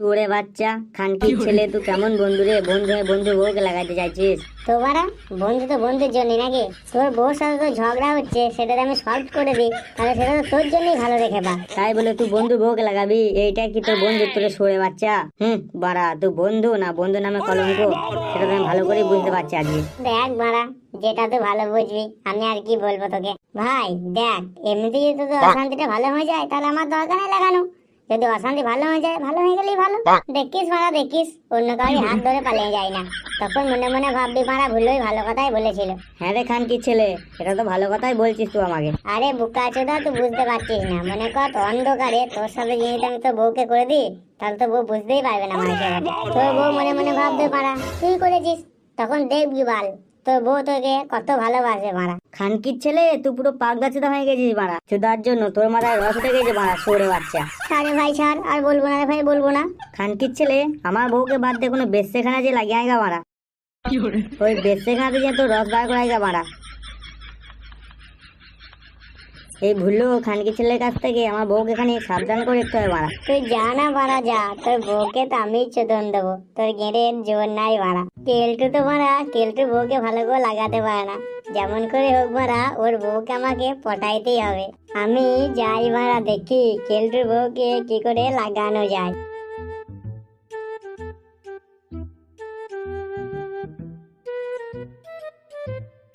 বাচ্চা খানকি ছেলে তুই কেমন বন্ধু রে? বন্ধু হয়ে বন্ধু বউকে লাগাইতে চাইছিস? তো বাড়া বন্ধু তো বন্ধুর জন্য নাকি? তোর বউর সাথে তো ঝগড়া হচ্ছে সেটা আমি সলভ করে দিই তাহলে সেটা তো তোর জন্যই ভালো রেখে বা। তাই বলে তুই বন্ধু বউকে লাগাবি? এইটা কি তোর বন্ধু তোরে সরে বাচ্চা? হুম বাড়া তুই বন্ধু না বন্ধু নামে কলঙ্ক? সেটা আমি ভালো করে বুঝতে পারছি আজকে। দেখ বাড়া যেটা তুই ভালো বুঝবি আমি আর কি বলব তোকে? ভাই দেখ এমনিতে যদি তোর অশান্তিটা ভালো হয়ে যায় তাহলে আমার দরকার নেই লাগানো। যদি অশান্তি ভালো হয়ে যায় ভালো হয়ে গেলেই ভালো। দেখিস মারা দেখিস। অন্য কাউরি হাত ধরে পালিয়ে যায় না। তখন মনে মনে ভাববি মারা ভুলোই ভালো কথাই বলেছিল। হ্যাঁ রে খানকি ছেলে এটা তো ভালো কথাই বলছিস তুই আমাকে। আরে বুকা চোদা তুই বুঝতে পারছিস না। মনে কর তোর অন্ধকারে তোর সাথে জিনিস আমি তো বউকে করে দিই তাহলে তো বউ বুঝতেই পারবে না মানুষের। তোর বউ মনে মনে ভাবতে পারা তুই করেছিস? তখন দেখবি বাল। তোর বউ তোকে কত ভালোবাসে মারা খানকির ছেলে তুই পুরো পাগলা চোদা হয়ে গেছিস মারা চোদার জন্য তোর মাথায় রস উঠে গেছে মারা সরে বাচ্চা। আরে ভাই ছাড় আর বলব না রে ভাই বলব না। খানকির ছেলে আমার বউকে বাদ দিয়ে কোনো বেসেখানা যে লাগিয়ে আয়গা মারা ওই বেসেখানাতে যে তোর রস বার করে আয়গা মারা এই ভুলো খানকি ছেলের কাছ থেকে আমার বউকে খানি সাবধান করে রাখতে হবে মারা তুই যা না মারা যা। তোর বউকে তো আমি চোদন দেবো। তোর গেড়ে জোর নাই মারা কেলটু তো মারা কেলটু বউকে ভালো করে লাগাতে পারে না। যেমন করে হোক মারা ওর বউকে আমাকে পটাইতেই হবে। আমি যাই মারা দেখি কেলটুর বউকে কি করে লাগানো যায়।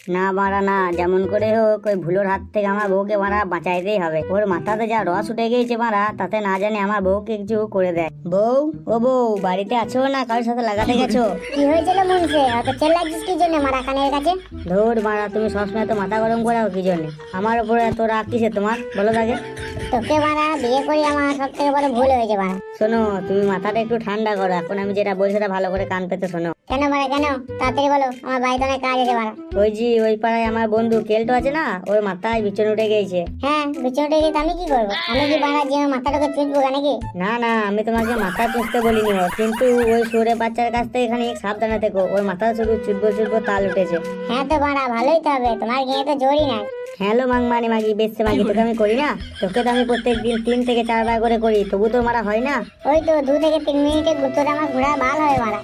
না বাড়া না যেমন করে হোক ওই ভুলোর হাত থেকে আমার বউকে মারা বাঁচাইতেই হবে। ওর মাথাতে যা রস উঠে গিয়েছে মারা তাতে না জানি আমার বউকে কিছু করে দেয়। বউ ও বউ বাড়িতে আছো না কারোর সাথে লাগাতে গেছো? কি হয়েছিল মুনসে? অত চেল্লাচ্ছিস কি জন্য মারা কানের কাছে? ধুর মারা তুমি সবসময় তো মাথা গরম করাও কি জন্য? আমার উপরে এত রাগ কিসে তোমার? বলো তাকে তোকে মারা বিয়ে করি আমার সব থেকে বড় ভুল হয়েছে মারা শোনো তুমি মাথাটা একটু ঠান্ডা করো। এখন আমি যেটা বলছি সেটা ভালো করে কান পেতে শোনো। কেন মারা কেন? তাড়াতাড়ি বলো আমার বাড়িতে অনেক কাজ আছে মারা। ওই জি ওই পাড়ায় আমার বন্ধু কেলটো আছে না? ওর মাথায় বিছন উঠে গিয়েছে। হ্যাঁ বিছানাটা গিয়ে আমি কি করব? আমি কি বাড়া যে মাথাটাকে চুটবো নাকি না না আমি তোমাকে মাথা পুষতে বলিনি কিন্তু ওই সুরে বাচ্চার কাছ থেকে এখানে সাবধানে থেকো ওর মাথা শুধু চুটবো চুটবো তাল উঠেছে। হ্যাঁ তো বাড়া ভালোই তো হবে তোমার গিয়ে তো জোরই নাই। হ্যালো মাংমানি মাগি বেসছে মাগি তোকে আমি করি না? তোকে তো আমি প্রত্যেক দিন তিন থেকে চারবার করে করি তবু তো মারা হয় না? ওই তো দু থেকে তিন মিনিটে গুত্তটা আমার ঘোড়া ভালো হবে মারা।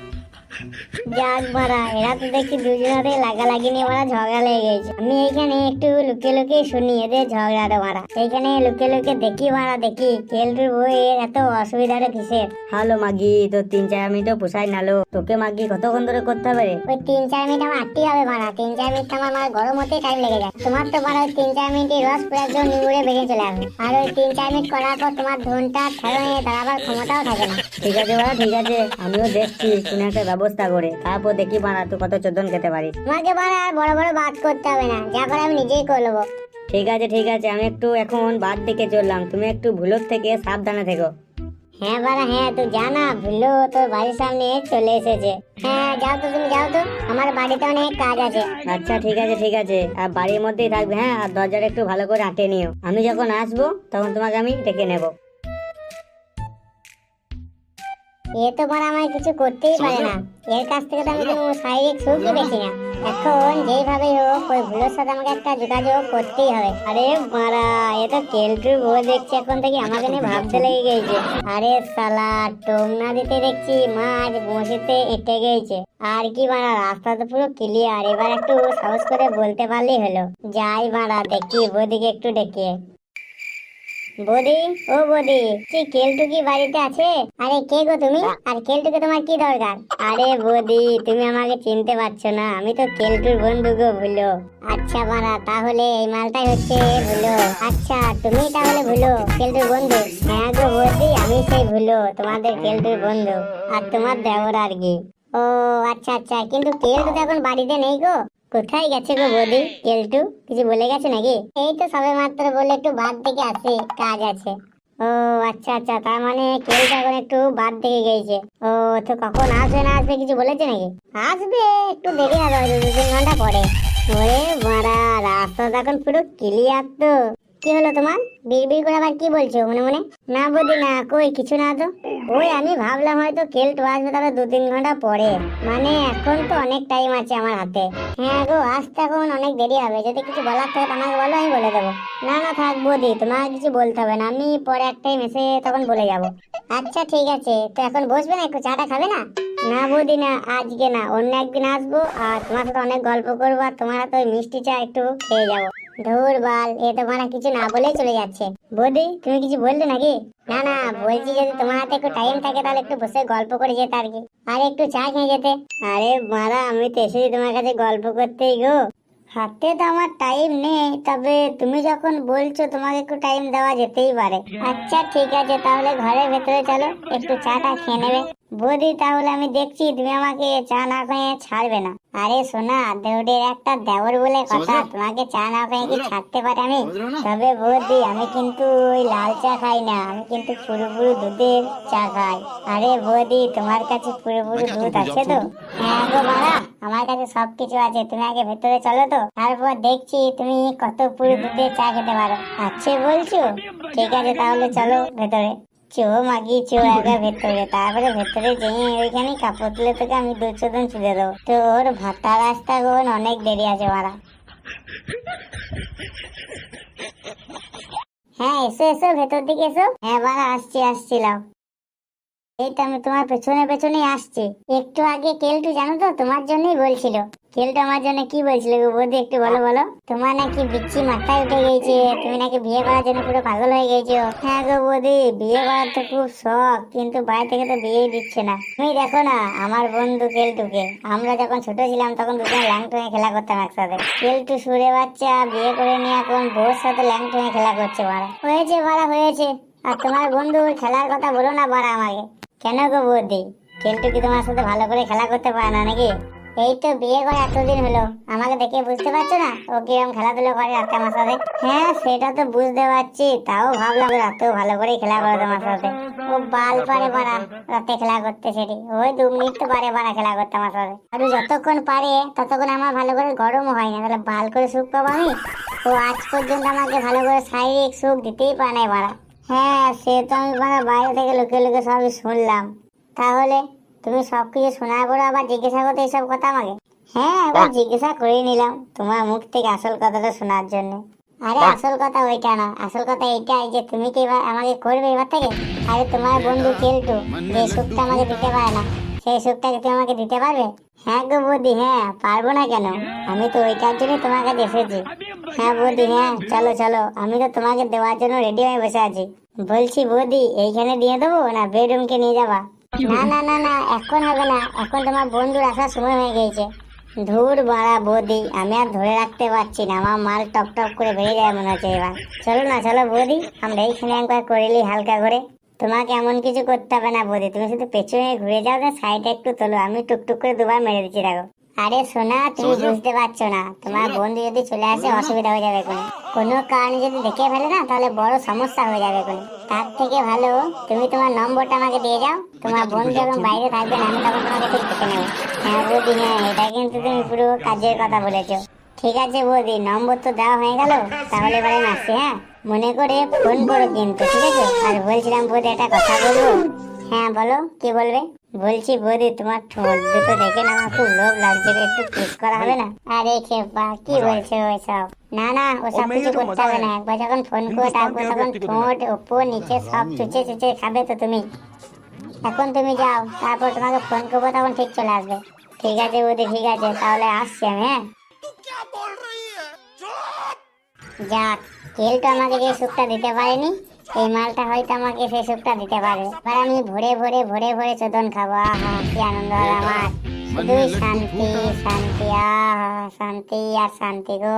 যাক মারা এরা তো দেখি দুজনে লাগালাগি নিয়ে মারা ঝগড়া লেগে গেছে। আমি এইখানে একটু লুকিয়ে লুকিয়ে শুনি এদের ঝগড়াটা মারা এইখানে লুকিয়ে লুকিয়ে দেখি মারা দেখি কেলটুর এত অসুবিধাটা কিসের? হ্যালো মাগি তো তিন চার মিনিটও পোষাই নালো তোকে মাগি কতক্ষণ ধরে করতে হবে ওই তিন চার মিনিট আমার আটটি হবে মারা তিন চার মিনিট আমার মারা গরম হতে টাইম লেগে যায়। তোমার তো মারা ওই তিন চার মিনিটে রস পুরো একদম বেরিয়ে চলে আসবে। আর ওই তিন চার মিনিট করার পর তোমার ধনটা ঠেলো দাঁড়াবার ক্ষমতাও থাকে না। ঠিক আছে বাড়া ঠিক আছে আমিও দেখছি একটা ব্যবস্থা করে। তারপর দেখি বাড়া তুই কত চোদন খেতে পারিস। তোমাকে মারা আর বড় বড় বাদ করতে হবে না। যা করে আমি নিজেই করে নেব ঠিক আছে ঠিক আছে আমি একটু এখন বাদ দিকে চললাম। তুমি একটু ভুলোর থেকে সাবধানে থেকো। হ্যাঁ বাড়া হ্যাঁ তুই জানা ভুলো তোর বাড়ির সামনে চলে এসেছে। হ্যাঁ যাও তো তুমি যাও তো। আমার বাড়িতে অনেক কাজ আছে। আচ্ছা ঠিক আছে ঠিক আছে। আর বাড়ির মধ্যেই থাকবে হ্যাঁ? আর দরজাটা একটু ভালো করে আটে নিও। আমি যখন আসব তখন তোমাকে আমি ডেকে নেব। এ তো মারা আমায় কিছু করতেই পারে না। এর কাছ থেকে তো আমি কোনো শারীরিক সুখই দেখি না। এখন যেইভাবে হোক ওই ভুলোর সাথে আমাকে একটা যোগাযোগ করতেই হবে। আরে মারা এ তো কেলটুর বউ দেখছি এখন থেকে আমাকে নিয়ে ভাবতে লেগে গেছে। আরে সালা টোম না দিতে দেখছি মাছ বসিতে এঁটে গেছে। আর কি মারা রাস্তা তো পুরো ক্লিয়ার এবার একটু সাহস করে বলতে পারলেই হলো। যাই মারা দেখি বৌদিকে একটু ডেকে। বৌদি, ও বৌদি তুই কেলটু কি বাড়িতে আছে? আরে কে গো তুমি? আর কেলটুকে তোমার কি দরকার? আরে বৌদি, তুমি আমাকে চিনতে পারছ না, আমি তো কেলটুর বন্ধু গো, ভুলো। আচ্ছা মারা তাহলে এই মালটাই হচ্ছে ভুলো। আচ্ছা তুমি তাহলে ভুলো, কেলটুর বন্ধু। হ্যাঁ গো বৌদি, আমি সেই ভুলো, তোমাদের কেলটুর বন্ধু। আর তোমার দেবর আর কি। ও আচ্ছা আচ্ছা কিন্তু কেলটু তো এখন বাড়িতে নেই গো। কোথায় গেছে গো বৌদি? কেলটু কিছু বলে গেছে নাকি? এই তো সবে মাত্র বলে একটু বাদ থেকে আসি, কাজ আছে। ও আচ্ছা আচ্ছা তার মানে কেলটু এখন একটু বাদ থেকে গেছে। ও, তো কখন আসবে না আসবে কিছু বলেছে নাকি? আসবে, একটু দেরি হবে দু তিন ঘণ্টা পরে। ওরে মারা রাস্তা এখন পুরো ক্লিয়ার তো। কি হলো তোমার? বিড়বিড় করে আবার কি বলছো? মনে মনে? না বৌদি না কই, কিছু না তো। ওই আমি ভাবলাম হয়তো কেলটু আসবে তবে দু তিন ঘণ্টা পরে। মানে এখন তো অনেক টাইম আছে আমার হাতে। হ্যাঁ গো আসতে এখন অনেক দেরি হবে। যদি কিছু বলার থাকে আমাকে বলো, আমি বলে দেবো। না না, থাক বৌদি তোমার কিছু বলতে হবে না। আমি পরে এক টাইম এসে তখন বলে যাব। আচ্ছা ঠিক আছে। তো এখন বসবে না একটু? চাটা খাবে না? না বৌদি না, আজকে না। অন্য একদিন আসব আর তোমার সাথে অনেক গল্প করব আর তোমার হাতে ওই মিষ্টি চা একটু খেয়ে যাব। ধুর বাল, এ তোমার কিছু না বলেই চলে যাচ্ছে। বৌদি, তুমি কিছু বললে নাকি? না না, বলছি যদি তোমার হাতে একটু টাইম থাকে তাহলে একটু বসে গল্প করে যেতে আর কি। আর একটু চা খেয়ে যেতে। আরে মারা, আমি তো এসেছি তোমার কাছে গল্প করতেই গো। হাতে তো আমার টাইম নেই, তবে তুমি যখন বলছো তোমাকে একটু টাইম দেওয়া যেতেই পারে। আচ্ছা ঠিক আছে, তাহলে ঘরের ভেতরে চলো, একটু চাটা খেয়ে নেবে। বৌদি তাহলে আমি দেখছি তুমি আমাকে চা না খেয়ে ছাড়বে না। আরে সোনা দেউডের একটা দেওর বলে কথা তোমাকে চা না খেয়ে কি ছাড়তে পারে আমি? তবে বৌদি আমি কিন্তু ওই লাল চা খাই না আমি কিন্তু পুরোপুরি দুধের চা খাই। আরে বৌদি তোমার কাছে পুরোপুরি দুধ আছে তো? হ্যাঁ গো মারা আমার কাছে সবকিছু আছে তুমি আগে ভেতরে চলো তো। তারপর দেখছি তুমি কত পুরো দুধের চা খেতে পারো। আচ্ছা বলছো? ঠিক আছে তাহলে চলো ভেতরে। চো মাগি চো ভেতরে, তারপরে ভেতরে ওইখানে কাপড় তুলে তোকে আমি দু চোদন চুলে দেবো। তো ওর ভাতা রাস্তা গোন অনেক দেরি আছে মারা। হ্যাঁ এসো এসো, ভেতর দিকে এসো। হ্যাঁ আসছি, আসছিলাম। এই তো আমি তোমার পেছনে পেছনেই আসছি। একটু আগে কেলটু জানো তো, তোমার জন্যই বলছিল। কেলটু আমার জন্য কি বলছিল বৌদি, একটু বলো বলো। তোমার নাকি বিচ্ছি মাথায় উঠে গেছে, তুমি নাকি বিয়ে করার জন্য পুরো পাগল হয়ে গেছো। হ্যাঁ গো বৌদি, বিয়ে করার তো খুব শখ, কিন্তু বাড়ি থেকে তো বিয়েই দিচ্ছে না। তুমি দেখো না, আমার বন্ধু কেলটুকে। আমরা যখন ছোট ছিলাম, তখন দুজন ল্যাংটনে খেলা করতাম একসাথে। কেলটু সুরে বাচ্চা, বিয়ে করে নিয়ে এখন বউর সাথে ল্যাংটনে খেলা করছে মারা হয়েছে মারা হয়েছে। আর তোমার বন্ধু খেলার কথা বলো না বাড়া আমাকে। কেন গো বৌদি? কি তোমার সাথে ভালো করে খেলা করতে পারে না নাকি? এই তো বিয়ে করে এতদিন হলো। আমাকে দেখে বুঝতে পারছ না? ও খেলাধুলো করে রাতে আমার সাথে? হ্যাঁ সেটা তো বুঝতে পারছি। তাও ভাবলাম রাতেও ভালো করে খেলা করে তোমার সাথে। ও বাল পারে পারা রাতে খেলা করতে সেটি। ওই দু মিনিট তো পারে পারা খেলা করতে আমার সাথে। আর যতক্ষণ পারে, ততক্ষণ আমার ভালো করে গরম হয় না। তাহলে বাল করে সুখ পাবো আমি? ও আজ পর্যন্ত আমাকে ভালো করে শারীরিক সুখ দিতেই পারে নাই পারা হ্যাঁ সে তো আমি মানে বাইরে থেকে লুকিয়ে লুকিয়ে সবই শুনলাম। তাহলে তুমি সবকিছু শোনার পরে আবার জিজ্ঞাসা করতে এইসব কথা আমাকে? হ্যাঁ একবার জিজ্ঞাসা করে নিলাম তোমার মুখ থেকে আসল কথাটা শোনার জন্য। আরে আসল কথা ওইটা না আসল কথা এইটাই যে তুমি কি এবার আমাকে করবে এবার থেকে? আরে তোমার বন্ধু কেলটু যে সুখটা আমাকে দিতে পারে না সেই সুখটাকে তুমি আমাকে দিতে পারবে? হ্যাঁ গো বৌদি হ্যাঁ পারব না কেন? আমি তো জন্য তোমার কাছে এসেছি হ্যাঁ বৌদি হ্যাঁ চলো চলো, আমি তো তোমাকে দেওয়ার জন্য রেডি হয়ে বসে আছি। বলছি বৌদি, এইখানে দিয়ে দেবো না বেডরুমকে নিয়ে যাবা? না না না না, এখন হবে না, এখন তোমার বন্ধুর আসার সময় হয়ে গেছে ধুর বাড়া বৌদি, আমি আর ধরে রাখতে পারছি না, আমার মাল টপ টপ করে বেরিয়ে যায় মনে হচ্ছে এবার। চলো না, চলো বৌদি, আমরা এইখানে একবার করিলি হালকা করে। তোমাকে এমন কিছু করতে হবে না বৌদি তুমি শুধু পেছনে ঘুরে যাও না সাইডে একটু তোলো। আমি টুকটুক করে দুবার মেরে দিচ্ছি দেখো। আরে সোনা তুমি বুঝতে পারছ না। তোমার বন্ধু যদি চলে আসে অসুবিধা হয়ে যাবে কোনো। কোনো কারণে যদি দেখে ফেলে না তাহলে বড় সমস্যা হয়ে যাবে কোনো। তার থেকে ভালো তুমি তোমার নম্বরটা আমাকে দিয়ে যাও। তোমার বন্ধু যখন বাইরে থাকবে না আমি তখন তোমাকে ঠিক দেখে নেব। হ্যাঁ বৌদি হ্যাঁ এটা কিন্তু তুমি পুরো কাজের কথা বলেছ। ঠিক আছে বৌদি নম্বর তো দেওয়া হয়ে গেল তাহলে এবারে আসছি হ্যাঁ? মনে করে ফোন করো কিন্তু ঠিক আছে? আর বলছিলাম বৌদি একটা কথা বলব? হ্যাঁ বলো কি বলবে? বলছি বৌদি তোমার ঠোঁট দুটো দেখে না আমার খুব লোভ লাগছে একটু কিস করা হবে না? আরে খেপা কি বলছো ওইসব? না না ওসব কিছু করতে হবে না একবার যখন ফোন করে ডাকবো তখন ঠোঁট ওপর নিচে সব চুচে চুচে খাবে তো তুমি। এখন তুমি যাও তারপর তোমাকে ফোন করব তখন ঠিক চলে আসবে। ঠিক আছে বৌদি ঠিক আছে তাহলে আসছি আমি হ্যাঁ? যাক কেলটা আমাকে যে সুখটা দিতে পারেনি এই মালটা হয়তো আমাকে সেই সুখটা দিতে পারে। এবার আমি ভরে ভরে ভরে ভরে চোদন খাব। আহা কি আনন্দ হবে আমার। শুধুই শান্তি শান্তি আহা শান্তি আর শান্তি গো।